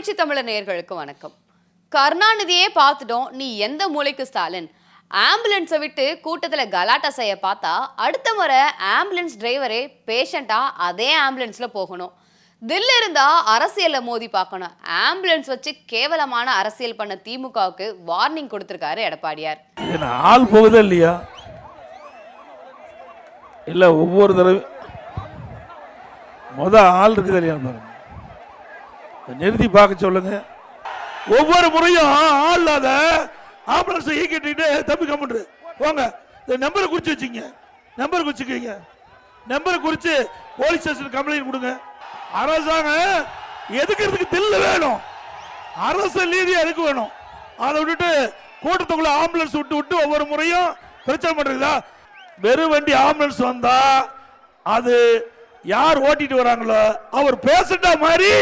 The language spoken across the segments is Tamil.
புரட்சி தமிழர் நேயர்களுக்கு வணக்கம். கருணாநிதியே பார்த்துட்டோம் நீ எந்த மூலைக்கு ஸ்டாலின்? ஆம்புலன்ஸை விட்டு கூட்டத்துல கலாட்டா செய்ய பார்த்தா அடுத்த முறை ஆம்புலன்ஸ் டிரைவரே பேஷண்டா அதே ஆம்புலன்ஸ்ல போகணும். தில் இருந்தா அரசியலில் மோதி பார்க்கணும். ஆம்புலன்ஸ் வச்சு கேவலமான அரசியல் பண்ண திமுகவுக்கு வார்னிங் கொடுத்துருக்காரு எடப்பாடியார். ஆள் போகுதா இல்லையா? இல்லை ஒவ்வொரு தடவை முத ஆள் இருக்குது இல்லையா பாருங்க. நிறுத்தி பார்க்க சொல்லுங்க. ஒவ்வொரு முறையும் ஆள் இல்லாத ஆம்புலன்ஸை இயக்கிட்டு தம்பி கம்முன்று போங்க. இந்த நம்பரை குறிச்சு வச்சுங்க நம்பரை குறிச்சுக்கீங்க நம்பரை குறிச்சு போலீஸ் ஸ்டேஷன் கம்ப்ளைண்ட் கொடுங்க. அரசாங்கம் எதுக்கிறதுக்கு தில்லு வேணும்? அரசு நீதி அதுக்கு வேணும்? அதை விட்டுட்டு கூட்டத்துக்குள்ள ஆம்புலன்ஸ் விட்டு விட்டு ஒவ்வொரு முறையும் பிரச்சனை பண்றதா வெறும் வண்டி ஆம்புலன்ஸ் வந்தா அது யார் ஓட்டிட்டு வராங்களோ அவர் பேசிட்ட மாதிரி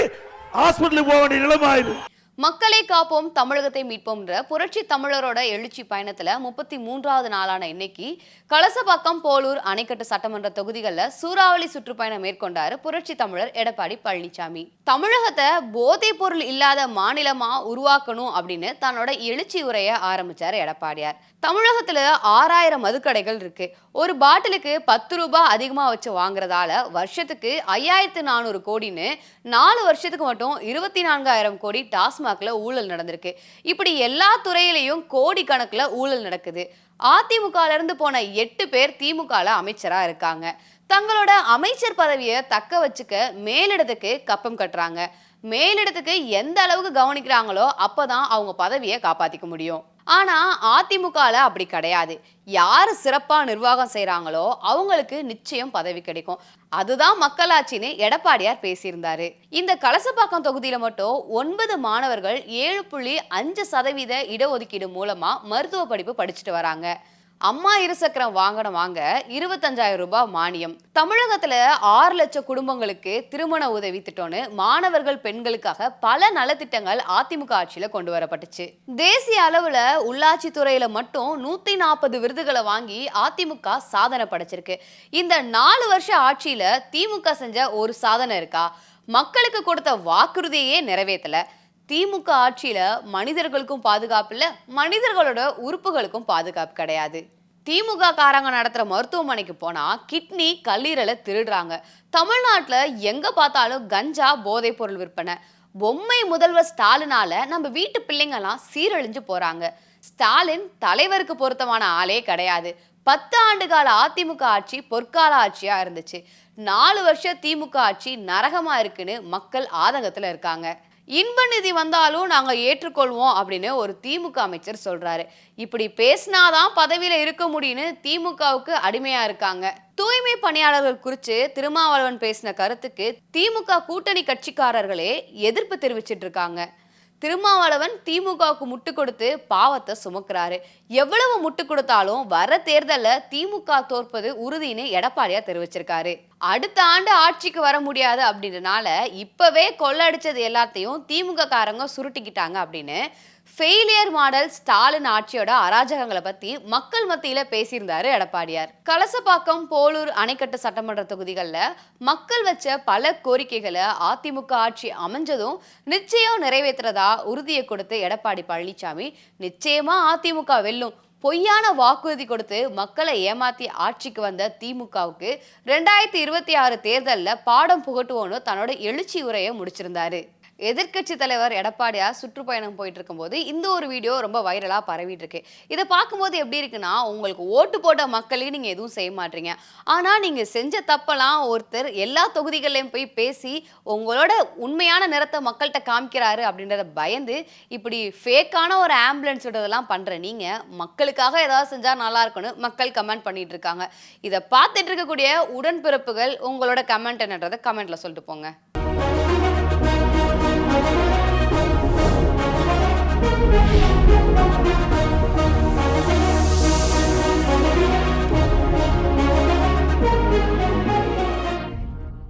ஹாஸ்பிட்டலுக்கு போக வேண்டிய நிலைமாயிரு மக்களை காப்போம் தமிழகத்தை மீட்போம்ன்ற புரட்சி தமிழரோட எழுச்சி பயணத்துல முப்பத்தி மூன்றாவது நாளான இன்னைக்கு கலசப்பாக்கம் போலூர் அணைக்கட்டு சட்டமன்ற தொகுதிகளில் சூறாவளி சுற்றுப்பயணம் மேற்கொண்டாரு புரட்சி தமிழர் எடப்பாடி பழனிசாமி தமிழகத்தை போதைப் பொருள் இல்லாத மாநிலமா உருவாக்கணும் அப்படின்னு தன்னோட எழுச்சி உரைய ஆரம்பிச்சாரு எடப்பாடியார். தமிழகத்துல ஆறாயிரம் மதுக்கடைகள் இருக்கு. ஒரு பாட்டிலுக்கு பத்து ரூபாய் அதிகமா வச்சு வாங்குறதால வருஷத்துக்கு ஐயாயிரத்து நானூறு கோடின்னு நாலு வருஷத்துக்கு மட்டும் இருபத்தி நான்காயிரம் கோடி டாஸ்மாக்ல ஊழல் நடந்திருக்கு. இப்படி எல்லா துறையிலையும் கோடி கணக்குல ஊழல் நடக்குது. அதிமுகல இருந்து போன எட்டு பேர் திமுகல அமைச்சரா இருக்காங்க. தங்களோட அமைச்சர் பதவியை தக்க வச்சுக்க மேலிடத்துக்கு கப்பம் கட்டுறாங்க. மேலிடத்துக்கு எந்த அளவுக்கு கவனிக்கிறாங்களோ அப்பதான் அவங்க பதவியை காப்பாத்திக்க முடியும். ஆனா அதிமுகல அப்படி கிடையாது. யார் சிறப்பா நிர்வாகம் செய்கிறாங்களோ அவங்களுக்கு நிச்சயம் பதவி கிடைக்கும். அதுதான் மக்களாட்சின்னு எடப்பாடியார் பேசியிருந்தாரு. இந்த கலசப்பாக்கம் தொகுதியில மட்டும் ஒன்பது மாணவர்கள் ஏழு புள்ளி அஞ்சு சதவீத இடஒதுக்கீடு மூலமா மருத்துவ படிப்பு படிச்சுட்டு வராங்க. அம்மா இருசக்கரம் வாங்கணும் வாங்க இருபத்தஞ்சாயிரம் ரூபாய் மானியம். தமிழகத்துல ஆறு லட்சம் குடும்பங்களுக்கு திருமண உதவி திட்டம்னு மாணவர்கள் பெண்களுக்காக பல நலத்திட்டங்கள் அதிமுக ஆட்சியில கொண்டு வரப்பட்டுச்சு. தேசிய அளவுல உள்ளாட்சி துறையில மட்டும் நூத்தி நாற்பது விருதுகளை வாங்கி அதிமுக சாதனை படைச்சிருக்கு. இந்த நாலு வருஷ ஆட்சியில திமுக செஞ்ச ஒரு சாதனை இருக்கா? மக்களுக்கு கொடுத்த வாக்குறுதியே நிறைவேற்றல திமுக ஆட்சியில மனிதர்களுக்கும் பாதுகாப்பு இல்ல மனிதர்களோட உறுப்புகளுக்கும் பாதுகாப்பு கிடையாது. திமுக காரங்க நடத்துற மருத்துவமனைக்கு போனா கிட்னி கல்லீரலை திருடுறாங்க. தமிழ்நாட்டுல எங்க பார்த்தாலும் கஞ்சா போதைப் பொருள் விற்பனை. பொம்மை முதல்வர் ஸ்டாலினால நம்ம வீட்டு பிள்ளைங்கெல்லாம் சீரழிஞ்சு போறாங்க. ஸ்டாலின் தலைவருக்கு பொருத்தமான ஆளே கிடையாது. பத்து ஆண்டு கால அதிமுக ஆட்சி பொற்கால ஆட்சியா இருந்துச்சு. நாலு வருஷம் திமுக ஆட்சி நரகமா இருக்குன்னு மக்கள் ஆதங்கத்துல இருக்காங்க. இன்ப நிதி வந்தாலும் நாங்க ஏற்றுக்கொள்வோம் அப்படின்னு ஒரு திமுக அமைச்சர் சொல்றாரு. இப்படி பேசினாதான் பதவியில இருக்க முடியும்னு திமுகவுக்கு அடிமையா இருக்காங்க. தூய்மை பணியாளர்கள் குறித்து திருமாவளவன் பேசின கருத்துக்கு திமுக கூட்டணி கட்சிக்காரர்களே எதிர்ப்பு தெரிவிச்சிட்டு இருக்காங்க. திருமாவளவன் திமுகவுக்கு முட்டு கொடுத்து பாவத்தை சுமக்கிறாரு. எவ்வளவு முட்டு கொடுத்தாலும் வர தேர்தலில் திமுக தோற்பது உறுதின்னு எடப்பாடியா தெரிவிச்சிருக்காரு. அடுத்த ஆண்டு ஆட்சிக்கு வர முடியாது அப்படின்றனால இப்பவே கொள்ளடிச்சது எல்லாத்தையும் திமுக காரங்க சுருட்டிக்கிட்டாங்க அப்படின்னு ஃபெயிலியர் மாடல் ஸ்டாலின் ஆட்சியோட அராஜகங்களை பத்தி மக்கள் மத்தியில பேசியிருந்தாரு எடப்பாடியார். கலசப்பாக்கம் போலூர் அணைக்கட்டு சட்டமன்ற தொகுதிகளில் மக்கள் வச்ச பல கோரிக்கைகளை அதிமுக ஆட்சி அமைஞ்சதும் நிச்சயம் நிறைவேற்றுறதா உறுதியை கொடுத்து எடப்பாடி பழனிசாமி நிச்சயமா அதிமுக வெல்லும். பொய்யான வாக்குறுதி கொடுத்து மக்களை ஏமாத்தி ஆட்சிக்கு வந்த திமுகவுக்கு ரெண்டாயிரத்தி இருபத்தி ஆறு தேர்தலில் பாடம் புகட்டுவோன்னு தன்னோட எழுச்சி உரையை முடிச்சிருந்தாரு. எதிர்க்கட்சி தலைவர் எடப்பாடியார் சுற்றுப்பயணம் போயிட்டு இருக்கும்போது இந்த ஒரு வீடியோ ரொம்ப வைரலாக பரவிட்டு இருக்கு இதை பார்க்கும்போது எப்படி இருக்குன்னா உங்களுக்கு ஓட்டு போட்ட மக்களையும் நீங்கள் எதுவும் செய்ய மாட்டீங்க. ஆனால் நீங்கள் செஞ்ச தப்பெல்லாம் ஒருத்தர் எல்லா தொகுதிகள்லையும் போய் பேசி உங்களோட உண்மையான நிறத்தை மக்கள்கிட்ட காமிக்கிறாரு அப்படின்றத பயந்து இப்படி ஃபேக்கான ஒரு ஆம்புலன்ஸ் விடுறதெல்லாம் பண்ணுற நீங்கள் மக்களுக்காக ஏதாவது செஞ்சால் நல்லா இருக்கும்னு மக்கள் கமெண்ட் பண்ணிட்டு இருக்காங்க இதை பார்த்துட்டு இருக்கக்கூடிய உடன்பிறப்புகள் உங்களோட கமெண்ட் என்னன்றதை கமெண்ட்டில் சொல்லிட்டு போங்க. Música